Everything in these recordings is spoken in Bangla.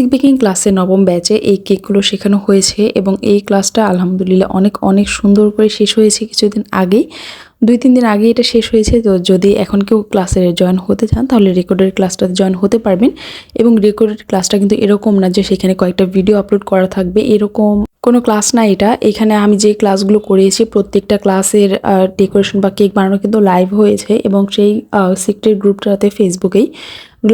কেক বেকিং ক্লাসে নবম ব্যাচে এই কেকগুলো শেখানো হয়েছে এবং এই ক্লাসটা আলহামদুলিল্লাহ অনেক অনেক সুন্দর করে শেষ হয়েছে কিছুদিন আগেই। দুই, তিন দিন আগে এটা শেষ হয়েছে। তো যদি এখন কেউ ক্লাসে জয়েন হতে চান, তাহলে রেকর্ডের ক্লাসটাতে জয়েন হতে পারবেন এবং রেকর্ডের ক্লাসটা কিন্তু এরকম না যে সেখানে কয়েকটা ভিডিও আপলোড করা থাকবে। এরকম কোনো ক্লাস না এটা। এখানে আমি যে ক্লাসগুলো করিয়েছি প্রত্যেকটা ক্লাসের ডেকোরেশন বা কেক বানানো কিন্তু লাইভ হয়েছে এবং সেই সিক্রেট গ্রুপটাতে ফেসবুকেই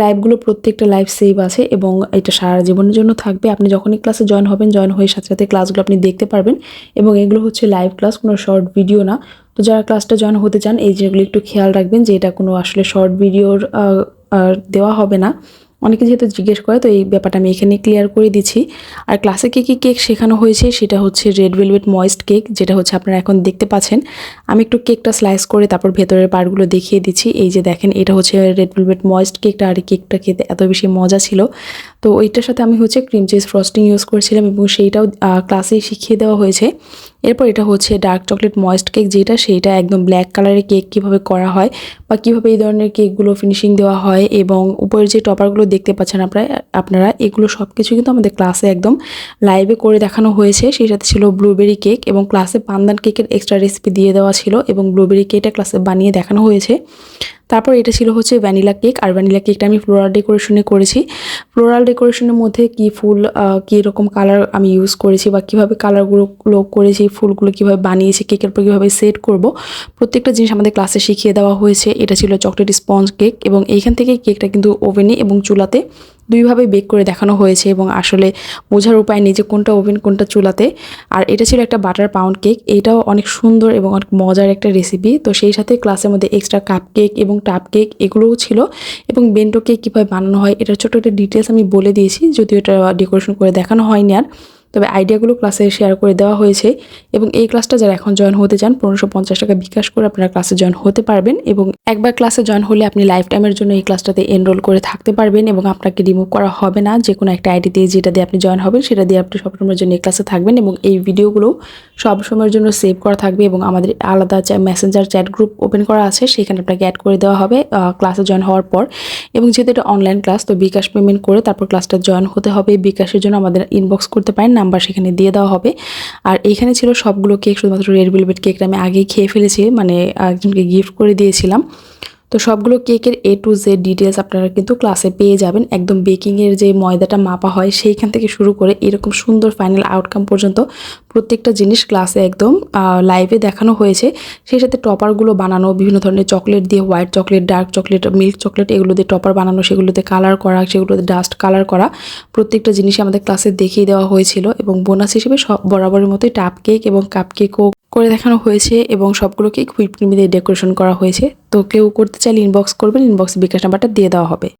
লাইভগুলো প্রত্যেকটা লাইভ সেভ আছে এবং এটা সারা জীবনের জন্য থাকবে। আপনি যখনই ক্লাসে জয়েন হবেন জয়েন হয়ে সাথে সাথে ক্লাসগুলো আপনি দেখতে পারবেন এবং এগুলো হচ্ছে লাইভ ক্লাস কোনো শর্ট ভিডিও না। তো যারা ক্লাসটা জয়েন হতে চান, এই যেগুলো একটু খেয়াল রাখবেন যে এটা কোনো আসলে শর্ট ভিডিওর দেওয়া হবে না। অনেকে যেহেতু জিজ্ঞেস করে, তো এই ব্যাপারটা আমি এখানে ক্লিয়ার করে দিচ্ছি। আর ক্লাসে কী কী কেক শেখানো হয়েছে, সেটা হচ্ছে রেড ভেলভেট ময়েস্ট কেক যেটা হচ্ছে আপনারা এখন দেখতে পাচ্ছেন। আমি একটু কেকটা স্লাইস করে তারপর ভেতরের পার্টগুলো দেখিয়ে দিচ্ছি। এই যে দেখেন, এটা হচ্ছে রেড ভেলভেট ময়েস্ট কেকটা আর কেকটা খেতে এত বেশি মজা ছিল। তো ওইটার সাথে আমি হচ্ছে ক্রিম চিজ ফ্রস্টিং ইউজ করেছিলাম এবং সেইটাও ক্লাসেই শিখিয়ে দেওয়া হয়েছে। এরপর এটা হচ্ছে ডার্ক চকলেট ময়েস্ট কেক যেটা সেইটা একদম ব্ল্যাক কালারের কেক কীভাবে করা হয় বা কীভাবে এই ধরনের কেকগুলো ফিনিশিং দেওয়া হয় এবং উপরের যে টপারগুলো দেখতে পাচ্ছেন আপনারা আপনারা, এগুলো সব কিছু কিন্তু আমাদের ক্লাসে একদম লাইভে করে দেখানো হয়েছে। সেই সাথে ছিল ব্লুবেরি কেক এবং ক্লাসে পান্দান কেকের এক্সট্রা রেসিপি দিয়ে দেওয়া ছিল এবং ব্লুবেরি কেকটা ক্লাসে বানিয়ে দেখানো হয়েছে। তারপর এটা ছিল হচ্ছে ভ্যানিলা কেক, আর ভ্যানিলা কেকটা আমি ফ্লোরাল ডেকোরেশনে করেছি। ফ্লোরাল ডেকোরেশনের মধ্যে কি ফুল কী রকম কালার আমি ইউজ করেছি বা কীভাবে কালারগুলো করেছি, ফুলগুলো কীভাবে বানিয়েছি, কেকের উপর কীভাবে সেট করব, প্রত্যেকটা জিনিস আমাদের ক্লাসে শিখিয়ে দেওয়া হয়েছে। এটা ছিল চকলেট স্পঞ্জ কেক এবং এইখান থেকে কেকটা কিন্তু ওভেনে এবং চুলাতে দুইভাবে বেক করে দেখানো হয়েছে এবং আসলে বোঝার উপায় নেই যে কোনটা ওভেন, কোনটা চুলাতে। আর এটা ছিল একটা বাটার পাউন্ড কেক। এটাও অনেক সুন্দর এবং অনেক মজার একটা রেসিপি তো সেই সাথে ক্লাসের মধ্যে এক্সট্রা কাপ কেক এবং টাপ কেক এগুলোও ছিল এবং বেন্টো কেক কীভাবে বানানো হয়, এটার ছোটো একটা ডিটেলস আমি বলে দিয়েছি, যদিও এটা ডেকোরেশন করে দেখানো হয়নি আর। তবে আইডিয়াগুলো ক্লাসে শেয়ার করে দেওয়া হয়েছে এবং এই ক্লাসটা যারা এখন জয়েন হতে চান, পনেরোশো পঞ্চাশ টাকা বিকাশ করে আপনারা ক্লাসে জয়েন হতে পারবেন এবং একবার ক্লাসে জয়েন হলে আপনি লাইফ টাইমের জন্য এই ক্লাসটাতে এনরোল করে থাকতে পারবেন এবং আপনাকে রিমুভ করা হবে না। যে কোনো একটা আইডি দিয়ে যেটা দিয়ে আপনি জয়েন হবেন, সেটা দিয়ে আপনি সবসময়ের জন্য এই ক্লাসে থাকবেন এবং এই ভিডিওগুলো সব সময়ের জন্য সেভ করা থাকবে এবং আমাদের আলাদা মেসেঞ্জার চ্যাট গ্রুপ ওপেন করা আছে, সেখানে আপনাকে অ্যাড করে দেওয়া হবে ক্লাসে জয়েন হওয়ার পর। এবং যেহেতু এটা অনলাইন ক্লাস তো বিকাশ পেমেন্ট করে তারপর ক্লাসটা জয়েন হতে হবে। বিকাশের জন্য আমাদের ইনবক্স করতে পারেন। নাম্বার সেখানে দিয়ে দেওয়া হবে। আর এইখানে ছিল সবগুলো কেক শুধুমাত্র রেড ভেলভেট কেকটা আমি আগেই খেয়ে ফেলেছি মানে একজনকে গিফট করে দিয়েছিলাম। তো সবগুলো কেকের এ টু জেড ডিটেলস আপনারা কিন্তু ক্লাসে পেয়ে যাবেন। একদম বেকিংয়ের যে ময়দাটা মাপা হয়, সেইখান থেকে শুরু করে এরকম সুন্দর ফাইনাল আউটকাম পর্যন্ত প্রত্যেকটা জিনিস ক্লাসে একদম লাইভে দেখানো হয়েছে। সেই সাথে টপারগুলো বানানো, বিভিন্ন ধরনের চকলেট দিয়ে white chocolate dark chocolate milk chocolate এগুলো দিয়ে টপার বানানো সেগুলোতে কালার করা সেগুলোতে ডাস্ট কালার করা প্রত্যেকটা জিনিসই আমাদের ক্লাসে দেখিয়ে দেওয়া হয়েছিল। এবং বোনাস হিসেবে সব বরাবরের মতোই টাপ কেক এবং কাপ কেকও করে দেখানো হয়েছে এবং সবগুলোকে হুইপ ক্রিম দিয়ে ডেকোরেশন করা হয়েছে। তো কেউ করতে চাইলে ইনবক্স করবেন ইনবক্সে বিকাশ নাম্বারটা দিয়ে দেওয়া হবে।